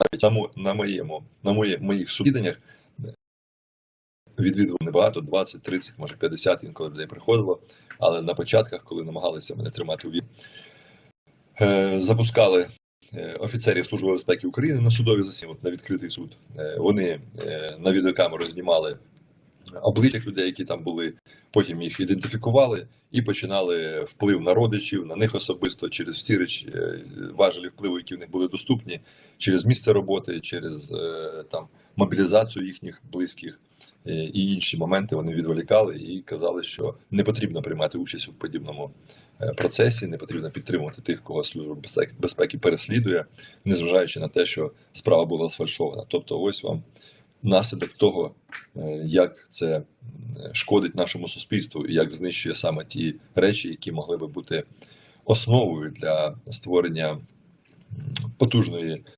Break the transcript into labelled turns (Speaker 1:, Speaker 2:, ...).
Speaker 1: навіть на, моєму, на моє, моїх сусіданнях відвідував небагато, 20, 30, може 50 інколи людей приходило. Але на початках, коли намагалися мене тримати у від, е, запускали е, офіцерів Служби безпеки України на судові засідання, на відкритий суд. Е, Вони е, на відеокамеру знімали обличчя людей, які там були, потім їх ідентифікували і починали вплив на родичів, на них особисто через всі речі, е, важелі впливу, які в них були доступні, через місце роботи, через е, там мобілізацію їхніх близьких. е, І інші моменти вони відволікали і казали, що не потрібно приймати участь у подібному процесі, не потрібно підтримувати тих, кого служба безпеки переслідує, незважаючи на те, що справа була сфальшована. Тобто, ось вам наслідок того, е, як це шкодить нашому суспільству і як знищує саме ті речі, які могли би бути основою для створення потужної